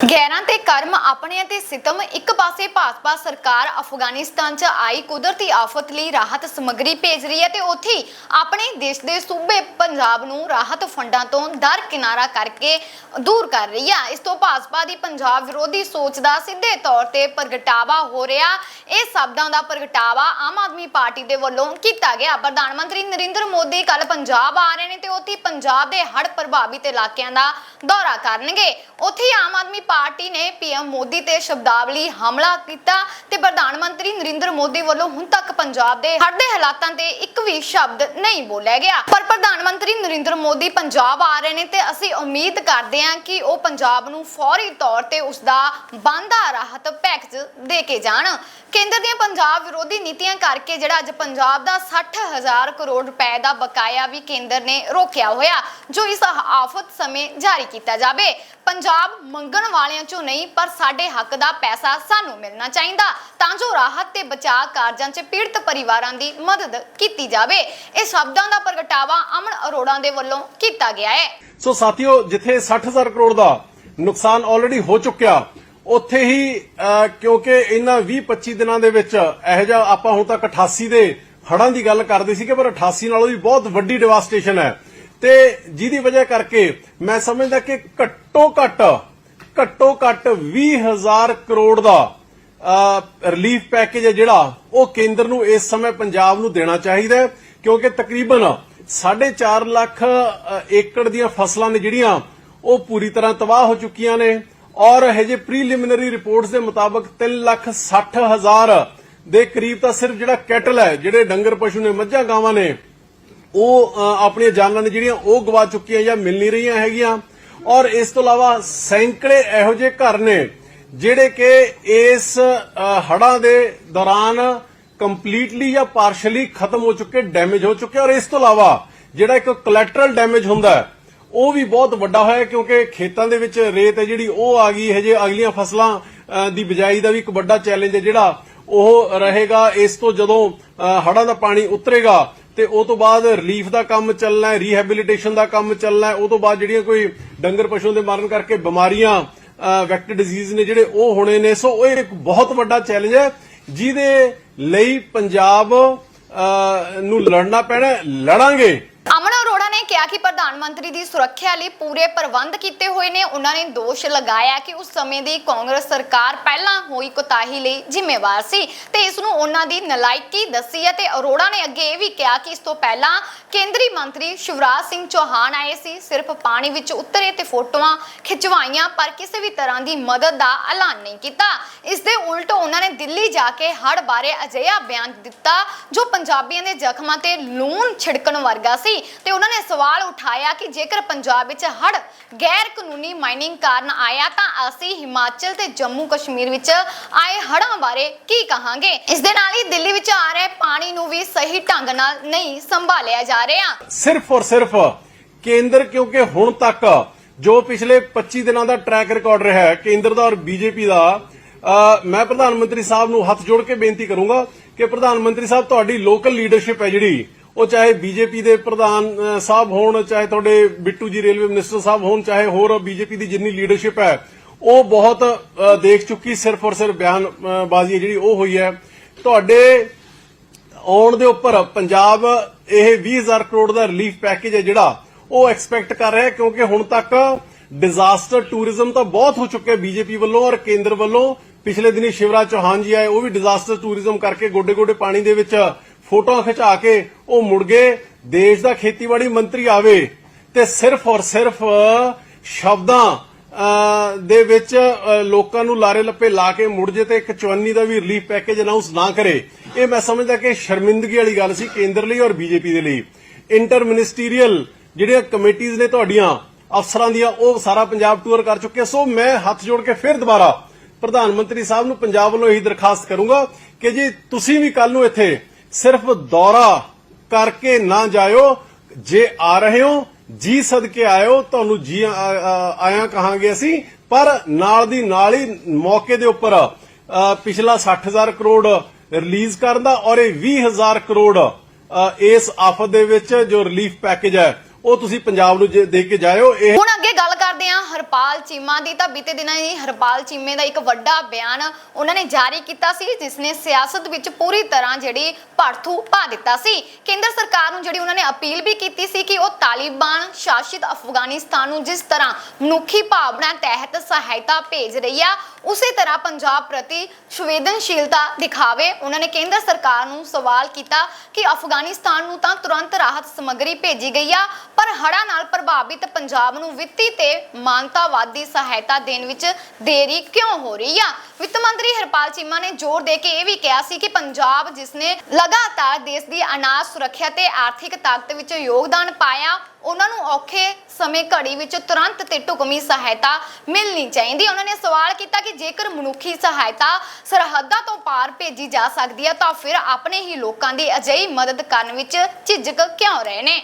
ਗੈਰਾਂ ਤੇ ਕਰਮ ਆਪਣੇ ਅਤੇ ਸਿਤਮ, ਇੱਕ ਪਾਸੇ ਭਾਜਪਾ ਸਰਕਾਰ ਅਫਗਾਨਿਸਤਾਨ 'ਚ ਆਈ ਕੁਦਰਤੀ ਆਫਤ ਲਈ ਰਾਹਤ ਸਮੱਗਰੀ ਭੇਜ ਰਹੀ ਹੈ ਤੇ ਉੱਥੇ ਆਪਣੇ ਦੇਸ਼ ਦੇ ਸੂਬੇ ਪੰਜਾਬ ਨੂੰ ਰਾਹਤ ਫੰਡਾਂ ਤੋਂ ਦਰ ਕਰਕੇ ਦੂਰ ਕਰ ਰਹੀ ਹੈ। ਇਸ ਤੋਂ ਭਾਜਪਾ ਦੀ ਪੰਜਾਬ ਵਿਰੋਧੀ ਸੋਚ ਦਾ ਸਿੱਧੇ ਤੌਰ ਤੇ ਪ੍ਰਗਟਾਵਾ ਹੋ ਰਿਹਾ। ਇਹ ਸ਼ਬਦਾਂ ਦਾ ਪ੍ਰਗਟਾਵਾ ਆਮ ਆਦਮੀ ਪਾਰਟੀ ਦੇ ਵੱਲੋਂ ਕੀਤਾ ਗਿਆ। ਪ੍ਰਧਾਨ ਮੰਤਰੀ ਨਰਿੰਦਰ ਮੋਦੀ ਕੱਲ ਪੰਜਾਬ ਆ ਰਹੇ ਨੇ ਤੇ ਉੱਥੇ ਪੰਜਾਬ ਦੇ ਹੜ੍ਹ ਪ੍ਰਭਾਵਿਤ ਇਲਾਕਿਆਂ ਦਾ ਦੌਰਾ ਕਰਨਗੇ। ਉੱਥੇ ਆਮ ਆਦਮੀ ਪਾਰਟੀ ਨੇ ਪੀਐਮ ਮੋਦੀ ਤੇ ਸ਼ਬਦਾਵਲੀ ਹਮਲਾ ਕੀਤਾ ਤੇ ਪ੍ਰਧਾਨ ਮੰਤਰੀ ਨਰਿੰਦਰ ਮੋਦੀ ਵੱਲੋਂ ਹੁਣ ਤੱਕ ਪੰਜਾਬ ਦੇ ਹੜ੍ਹ ਹਾਲਾਤਾਂ ਤੇ ਇੱਕ ਵੀ ਸ਼ਬਦ ਨਹੀਂ ਬੋਲਿਆ ਗਿਆ। ਪਰ ਪ੍ਰਧਾਨ ਮੰਤਰੀ ਨਰਿੰਦਰ ਮੋਦੀ ਪੰਜਾਬ ਆ ਰਹੇ ਨੇ ਤੇ ਅਸੀਂ ਉਮੀਦ ਕਰਦੇ ਹਾਂ ਕਿ ਉਹ ਪੰਜਾਬ ਨੂੰ ਫੌਰੀ ਤੌਰ ਤੇ ਉਸ ਦਾ ਬੰਦਾ ਰਾਹਤ ਪੈਕੇਜ ਦੇ ਕੇ ਜਾਣ। ਕੇਂਦਰ ਦੀਆਂ ਪੰਜਾਬ ਵਿਰੋਧੀ ਨੀਤੀਆਂ ਕਰਕੇ ਜਿਹੜਾ ਅੱਜ ਪੰਜਾਬ ਦਾ 60000 ਕਰੋੜ ਰੁਪਏ ਦਾ ਬਕਾਇਆ ਵੀ ਕੇਂਦਰ ਨੇ ਰੋਕਿਆ ਹੋਇਆ, ਜੋ ਇਸ ਆਫਤ ਸਮੇਂ ਜਾਰੀ ਕੀਤਾ ਜਾਵੇ। ਪੰਜਾਬ ਮੰਗਣ ਵਾਲਿਆਂ ਚੋਂ ਨਹੀਂ, ਪਰ ਸਾਡੇ ਹੱਕ ਦਾ ਪੈਸਾ ਸਾਨੂੰ ਮਿਲਣਾ ਚਾਹੀਦਾ, ਤਾਂ ਜੋ ਰਾਹਤ ਤੇ ਬਚਾਅ ਕਾਰਜਾਂ 'ਚ ਪੀੜਤ ਪਰਿਵਾਰਾਂ ਦੀ ਮਦਦ ਕੀਤੀ ਜਾਵੇ। ਇਹ ਸ਼ਬਦਾਂ ਦਾ ਪ੍ਰਗਟਾਵਾ ਅਮਨ ਅਰੋੜਾ ਦੇ ਵੱਲੋਂ ਕੀਤਾ ਗਿਆ ਹੈ। ਸੋ ਸਾਥੀਓ, ਜਿੱਥੇ 60000 ਕਰੋੜ ਦਾ ਨੁਕਸਾਨ ਆਲਰੇਡੀ ਹੋ ਚੁੱਕਿਆ, ਉੱਥੇ ਹੀ ਕਿਉਂਕਿ ਇਹਨਾਂ 20-25 ਦਿਨਾਂ ਦੇ ਵਿੱਚ ਇਹ ਜਿਹਾ ਆਪਾਂ ਹੁਣ ਤੱਕ 88 ਦੇ ਹੜਾਂ ਦੀ ਗੱਲ ਕਰਦੇ ਸੀਗੇ, ਪਰ 88 ਨਾਲੋਂ ਵੀ ਬਹੁਤ ਵੱਡੀ ਡਿਵਾਸਟੇਸ਼ਨ ਹੈ। ਤੇ ਜਿਹਦੀ ਵਜ੍ਹਾ ਕਰਕੇ ਮੈਂ ਸਮਝਦਾ ਕਿ ਘੱਟੋ ਘੱਟ ਘੱਟੋ ਘੱਟ 20000 ਕਰੋੜ ਦਾ ਰਿਲੀਫ ਪੈਕੇਜ ਹੈ ਜਿਹੜਾ, ਉਹ ਕੇਂਦਰ ਨੂੰ ਇਸ ਸਮੇਂ ਪੰਜਾਬ ਨੂੰ ਦੇਣਾ ਚਾਹੀਦਾ ਹੈ, ਕਿਉਂਕਿ ਤਕਰੀਬਨ 4.5 ਲੱਖ ਏਕੜ ਦੀਆਂ ਫਸਲਾਂ ਨੇ ਜਿਹੜੀਆਂ, ਉਹ ਪੂਰੀ ਤਰ੍ਹਾਂ ਤਬਾਹ ਹੋ ਚੁੱਕੀਆਂ ਨੇ। ਔਰ ਹਜੇ ਪ੍ਰੀਲਿਮਿਨਰੀ ਰਿਪੋਰਟਸ ਦੇ ਮੁਤਾਬਕ 3 ਲੱਖ 60 ਹਜ਼ਾਰ ਦੇ ਕਰੀਬ ਤਾਂ ਸਿਰਫ ਜਿਹੜਾ ਕੈਟਲ ਹੈ, ਜਿਹੜੇ ਡੰਗਰ ਪਸ਼ੂ ਨੇ, ਮੱਝਾਂ, ਗਾਵਾਂ ਨੇ ਉਹ ਆਪਣੀਆਂ ਜਾਨਾਂ ਨੇ ਜਿਹੜੀਆਂ ਉਹ ਗਵਾ ਚੁੱਕੀਆਂ ਜਾਂ ਮਿਲ ਨਹੀਂ ਰਹੀਆਂ ਹੈਗੀਆਂ। ਔਰ ਇਸ ਤੋਂ ਇਲਾਵਾ ਸੈਂਕੜੇ ਇਹੋ ਜਿਹੇ ਘਰ ਨੇ ਜਿਹੜੇ ਕਿ ਇਸ ਹੜਾਂ ਦੇ ਦੌਰਾਨ ਕੰਪਲੀਟਲੀ ਜਾਂ ਪਾਰਸ਼ਲੀ ਖਤਮ ਹੋ ਚੁੱਕੇ ਡੈਮੇਜ ਹੋ ਚੁੱਕੇ। ਔਰ ਇਸ ਤੋਂ ਇਲਾਵਾ ਜਿਹੜਾ ਇੱਕ ਕੋਲੈਟਰਲ ਡੈਮੇਜ ਹੁੰਦਾ ਹੈ, ਉਹ ਵੀ ਬਹੁਤ ਵੱਡਾ ਹੋਇਆ ਕਿਉਂਕਿ ਖੇਤਾਂ ਦੇ ਵਿੱਚ ਰੇਤ ਹੈ ਜਿਹੜੀ, ਉਹ ਆ ਗਈ ਹਜੇ ਅਗਲੀਆਂ ਫਸਲਾਂ ਦੀ ਬਿਜਾਈ ਦਾ ਵੀ ਇੱਕ ਵੱਡਾ ਚੈਲੰਜ ਹੈ ਜਿਹੜਾ ਉਹ ਰਹੇਗਾ। ਇਸ ਤੋਂ ਜਦੋਂ ਹੜਾਂ ਦਾ ਪਾਣੀ ਉਤਰੇਗਾ ਤੇ ਉਹ ਤੋਂ ਬਾਅਦ ਰਿਲੀਫ ਦਾ ਕੰਮ ਚੱਲਣਾ ਹੈ ਰੀਹੈਬਿਲਿਟੇਸ਼ਨ ਦਾ ਕੰਮ ਚੱਲਣਾ ਹੈ, ਉਹ ਤੋਂ ਬਾਅਦ ਜਿਹੜੀਆਂ ਕੋਈ ਡੰਗਰ ਪਸ਼ੂਆਂ ਦੇ ਮਾਰਨ ਕਰਕੇ ਬਿਮਾਰੀਆਂ ਵੈਕਟਰ ਡਿਜ਼ੀਜ਼ ਨੇ ਜਿਹੜੇ ਉਹ ਹੋਣੇ ਨੇ, ਸੋ ਇਹ ਇੱਕ ਬਹੁਤ ਵੱਡਾ ਚੈਲੰਜ ਹੈ, ਜਿਹਦੇ ਲਈ ਪੰਜਾਬ ਨੂੰ ਲੜਨਾ ਪੈਣਾ ਲੜਾਂਗੇ ਅਮਨ ਅਰੋੜਾ ਨੇ ਕਿਹਾ ਕਿ ਪ੍ਰਧਾਨ ਮੰਤਰੀ ਦੀ ਸੁਰੱਖਿਆ ਲਈ ਪੂਰੇ ਪ੍ਰਬੰਧ ਕੀਤੇ ਹੋਏ ਨੇ। ਉਹਨਾਂ ਨੇ ਦੋਸ਼ ਲਗਾਇਆ ਕਿ ਉਸ ਸਮੇਂ ਦੀ ਕਾਂਗਰਸ ਸਰਕਾਰ ਪਹਿਲਾਂ ਹੋਈ ਕੋਤਾਹੀ ਲਈ ਜ਼ਿੰਮੇਵਾਰ ਸੀ ਤੇ ਇਸ ਨੂੰ ਉਹਨਾਂ ਦੀ ਨਲਾਇਕੀ ਦੱਸੀ ਹੈ ਤੇ ਅਰੋੜਾ ਨੇ ਅੱਗੇ ਇਹ ਵੀ ਕਿਹਾ ਕਿ ਇਸ ਤੋਂ ਪਹਿਲਾਂ ਕੇਂਦਰੀ ਮੰਤਰੀ ਸ਼ਿਵਰਾਜ ਸਿੰਘ ਚੌਹਾਨ ਆਏ ਸੀ। ਸਿਰਫ ਪਾਣੀ ਵਿੱਚ ਉਤਰੇ ਤੇ ਫੋਟੋਆਂ ਖਿਚਵਾਈਆਂ, ਪਰ ਕਿਸੇ ਵੀ ਤਰ੍ਹਾਂ ਦੀ ਮਦਦ ਦਾ ਐਲਾਨ ਨਹੀਂ ਕੀਤਾ। ਇਸ ਦੇ ਉਲਟ ਉਹਨਾਂ ਨੇ ਦਿੱਲੀ ਜਾ ਕੇ ਹੜ ਬਾਰੇ ਅਜਿਹਾ ਬਿਆਨ ਦਿੱਤਾ ਜੋ ਪੰਜਾਬੀਆਂ ਦੇ ਜ਼ਖਮਾਂ ਤੇ ਲੂਣ ਛਿੜਕਣ ਵਰਗਾ ਸੀ ਤੇ ਉਹਨਾਂ ਨੇ ਸਵਾਲ ਉਠਾ ਉਠਾਇਆ ਕਿ ਜੇਕਰ ਪੰਜਾਬ ਵਿੱਚ ਹੜ ਗੈਰ ਕਾਨੂੰਨੀ ਮਾਈਨਿੰਗ ਕਾਰਨ ਆਇਆ ਤਾਂ ਅਸੀਂ ਹਿਮਾਚਲ ਤੇ ਜੰਮੂ ਕਸ਼ਮੀਰ ਵਿੱਚ ਆਏ ਹੜ੍ਹਾਂ ਬਾਰੇ ਕੀ ਕਹਾਂਗੇ? ਇਸ ਦੇ ਨਾਲ ਹੀ ਦਿੱਲੀ ਵਿੱਚ ਆ ਰਹੇ ਪਾਣੀ ਨੂੰ ਵੀ ਸਹੀ ਢੰਗ ਨਾਲ ਨਹੀਂ ਸੰਭਾਲਿਆ ਜਾ ਰਿਹਾ। ਸਿਰਫ ਔਰ ਸਿਰਫ ਕੇਂਦਰ, ਕਿਉਂਕਿ ਹੁਣ ਤੱਕ ਜੋ ਪਿਛਲੇ 25 ਦਿਨਾਂ ਦਾ ਟਰੈਕ ਰਿਕਾਰਡ ਰਿਹਾ ਹੈ, ਕੇਂਦਰ ਦਾ ਔਰ ਬੀਜੇਪੀ ਦਾ ਮੈਂ ਪ੍ਰਧਾਨ ਮੰਤਰੀ ਸਾਹਿਬ ਨੂੰ ਹੱਥ ਜੋੜ ਕੇ ਬੇਨਤੀ ਕਰੂੰਗਾ ਕਿ ਪ੍ਰਧਾਨ ਮੰਤਰੀ ਸਾਹਿਬ, ਤੁਹਾਡੀ ਲੋਕਲ ਲੀਡਰਸ਼ਿਪ ਹੈ ਜਿਹੜੀ ਉਹ ਚਾਹੇ ਬੀਜੇਪੀ ਦੇ ਪ੍ਰਧਾਨ ਸਾਹਿਬ ਹੋਣ, ਚਾਹੇ ਤੁਹਾਡੇ ਬਿੱਟੂ ਜੀ ਰੇਲਵੇ ਮਿਨਿਸਟਰ ਸਾਹਿਬ ਹੋਣ, ਚਾਹੇ ਹੋਰ ਬੀਜੇਪੀ ਦੀ ਜਿੰਨੀ ਲੀਡਰਸ਼ਿਪ ਹੈ, ਉਹ ਬਹੁਤ ਦੇਖ ਚੁੱਕੀ ਸਿਰਫ ਔਰ ਸਿਰਫ ਬਿਆਨਬਾਜ਼ੀ ਜਿਹੜੀ ਉਹ ਹੋਈ ਹੈ। ਤੁਹਾਡੇ ਆਉਣ ਦੇ ਉੱਪਰ ਪੰਜਾਬ, ਇਹ 20000 ਕਰੋੜ ਦਾ ਰਿਲੀਫ ਪੈਕੇਜ ਹੈ ਜਿਹੜਾ ਉਹ ਐਕਸਪੈਕਟ ਕਰ ਰਿਹਾ ਕਿਉਂਕਿ ਹੁਣ ਤੱਕ ਡਿਜ਼ਾਸਟਰ ਟੂਰਿਜ਼ਮ ਤਾਂ ਬਹੁਤ ਹੋ ਚੁੱਕਿਆ ਬੀਜੇਪੀ ਵੱਲੋਂ ਔਰ ਕੇਂਦਰ ਵੱਲੋਂ। ਪਿਛਲੇ ਦਿਨੀ ਸ਼ਿਵਰਾਜ ਚੌਹਾਨ ਜੀ ਆਏ, ਉਹ ਵੀ ਡਿਜ਼ਾਸਟਰ ਟੂਰਿਜ਼ਮ ਕਰਕੇ ਗੋਡੇ-ਗੋਡੇ ਪਾਣੀ ਦੇ ਵਿੱਚ ਫੋਟੋਆਂ ਖਿਚਾ ਕੇ ਉਹ ਮੁੜ ਗਏ, ਦੇਸ਼ ਦਾ ਖੇਤੀਬਾੜੀ ਮੰਤਰੀ ਆਵੇ ਤੇ ਸਿਰਫ ਔਰ ਸਿਰਫ ਸ਼ਬਦਾਂ ਦੇ ਵਿੱਚ ਲੋਕਾਂ ਨੂੰ ਲਾਰੇ ਲੱਪੇ ਲਾ ਕੇ ਮੁੜ ਜੇ ਤੇ ਇੱਕ ਚਵੰਨੀ ਦਾ ਵੀ ਰਿਲੀਫ ਪੈਕੇਜ ਅਨਾਉਂਸ ਨਾ ਕਰੇ। ਇਹ ਮੈਂ ਸਮਝਦਾ ਕਿ ਸ਼ਰਮਿੰਦਗੀ ਵਾਲੀ ਗੱਲ ਸੀ ਕੇਂਦਰ ਲਈ ਔਰ ਬੀਜੇਪੀ ਦੇ ਲਈ। ਇੰਟਰ ਮਿਨਿਸਟਰੀਅਲ ਜਿਹੜੀਆਂ ਕਮੇਟੀਆਂ ਨੇ ਤੁਹਾਡੀਆਂ, ਅਫਸਰਾਂ ਦੀਆਂ, ਉਹ ਸਾਰਾ ਪੰਜਾਬ ਟੂਰ ਕਰ ਚੁੱਕੇ ਸੋ ਮੈਂ ਹੱਥ ਜੋੜ ਕੇ ਫਿਰ ਦੁਬਾਰਾ ਪ੍ਰਧਾਨ ਮੰਤਰੀ ਸਾਹਿਬ ਨੂੰ ਪੰਜਾਬ ਵੱਲੋਂ ਇਹੀ ਦਰਖਾਸਤ ਕਰੂੰਗਾ ਕਿ ਜੀ ਤੁਸੀਂ ਵੀ ਕੱਲ ਨੂੰ ਇੱਥੇ ਸਿਰਫ ਦੌਰਾ ਕਰਕੇ ਨਾ ਜਾਇਓ। ਜੇ ਆ ਰਹੇ ਹੋ ਜੀ ਸਦਕੇ ਆਇਓ ਤੁਹਾਨੂੰ ਜੀ ਆਇਆ ਕਹਾਂਗੇ ਅਸੀਂ। ਪਰ ਨਾਲ ਦੀ ਨਾਲ ਹੀ ਮੌਕੇ ਦੇ ਉੱਪਰ ਅ, ਪਿਛਲਾ 60000 ਕਰੋੜ ਰਿਲੀਜ਼ ਕਰਨ ਦਾ ਔਰ ਇਹ 20000 ਕਰੋੜ ਇਸ ਆਫਤ ਦੇ ਵਿੱਚ ਜੋ ਰਿਲੀਫ ਪੈਕੇਜ ਹੈ ਉਹ ਤੁਸੀਂ ਪੰਜਾਬ ਨੂੰ ਜੇ ਦੇ ਕੇ ਜਾਇਓ, ਇਹ ਹੁਣ ਅੱਗੇ ਗੱਲ ਕਰਦੇ ਹਾਂ ਹਰਪਾਲ ਚੀਮਾ ਦੀ। ਤਾਂ ਬੀਤੇ ਦਿਨਾਂ ਹੀ ਹਰਪਾਲ ਚੀਮੇ ਦਾ ਇੱਕ ਵੱਡਾ ਬਿਆਨ ਉਹਨਾਂ ਨੇ ਜਾਰੀ ਕੀਤਾ ਸੀ, ਜਿਸ ਨੇ ਸਿਆਸਤ ਵਿੱਚ ਪੂਰੀ ਤਰ੍ਹਾਂ ਜਿਹੜੀ ਭੜਥੂ ਪਾ ਦਿੱਤਾ ਸੀ। ਕੇਂਦਰ ਸਰਕਾਰ ਨੂੰ ਜਿਹੜੀ ਉਹਨਾਂ ਨੇ ਅਪੀਲ ਵੀ ਕੀਤੀ ਸੀ ਕਿ ਉਹ ਤਾਲਿਬਾਨ ਸ਼ਾਸਿਤ ਅਫਗਾਨਿਸਤਾਨ ਨੂੰ ਜਿਸ ਤਰ੍ਹਾਂ ਮਨੁੱਖੀ ਭਾਵਨਾ ਤਹਿਤ ਸਹਾਇਤਾ ਭੇਜ ਰਹੀ ਆ, ਉਸੇ ਤਰ੍ਹਾਂ ਪੰਜਾਬ ਪ੍ਰਤੀ ਸੰਵੇਦਨਸ਼ੀਲਤਾ ਦਿਖਾਵੇ। ਉਹਨਾਂ ਨੇ ਕੇਂਦਰ ਸਰਕਾਰ ਨੂੰ ਸਵਾਲ ਕੀਤਾ ਕਿ ਅਫਗਾਨਿਸਤਾਨ ਨੂੰ ਤਾਂ ਤੁਰੰਤ ਰਾਹਤ ਸਮੱਗਰੀ ਭੇਜੀ ਗਈ ਆ ਪਰ ਹੜ੍ਹਾਂ ਨਾਲ ਪ੍ਰਭਾਵਿਤ ਪੰਜਾਬ ਨੂੰ ਵਿੱਤੀ ਤੇ ਮਾਨਤਾਵਾਦੀ ਸਹਾਇਤਾ ਦੇਣ ਵਿੱਚ ਦੇਰੀ ਕਿਉਂ ਹੋ ਰਹੀ ਆ? ਵਿੱਤ ਮੰਤਰੀ ਹਰਪਾਲ ਚੀਮਾ ਨੇ ਜ਼ੋਰ ਦੇ ਕੇ ਇਹ ਵੀ ਕਿਹਾ ਸੀ ਕਿ ਪੰਜਾਬ, ਜਿਸ ਨੇ ਲਗਾਤਾਰ ਦੇਸ਼ ਦੀ ਅਨਾਜ ਸੁਰੱਖਿਆ ਤੇ ਆਰਥਿਕ ਤਾਕਤ ਵਿੱਚ ਯੋਗਦਾਨ ਪਾਇਆ, ਉਹਨਾਂ ਨੂੰ ਔਖੇ ਸਮੇਂ ਘੜੀ ਵਿੱਚ ਤੁਰੰਤ ਤੇ ਢੁਕਵੀਂ ਸਹਾਇਤਾ ਮਿਲਣੀ ਚਾਹੀਦੀ। ਉਹਨਾਂ ਨੇ ਸਵਾਲ ਕੀਤਾ ਕਿ ਜੇਕਰ ਮਨੁੱਖੀ ਸਹਾਇਤਾ ਸਰਹੱਦਾਂ ਤੋਂ ਪਾਰ ਭੇਜੀ ਜਾ ਸਕਦੀ ਹੈ ਤਾਂ ਫਿਰ ਆਪਣੇ ਹੀ ਲੋਕਾਂ ਦੀ ਅਜਿਹੀ ਮਦਦ ਕਰਨ ਵਿੱਚ ਝਿਜਕ ਕਿਉਂ ਰਹੇ ਨੇ?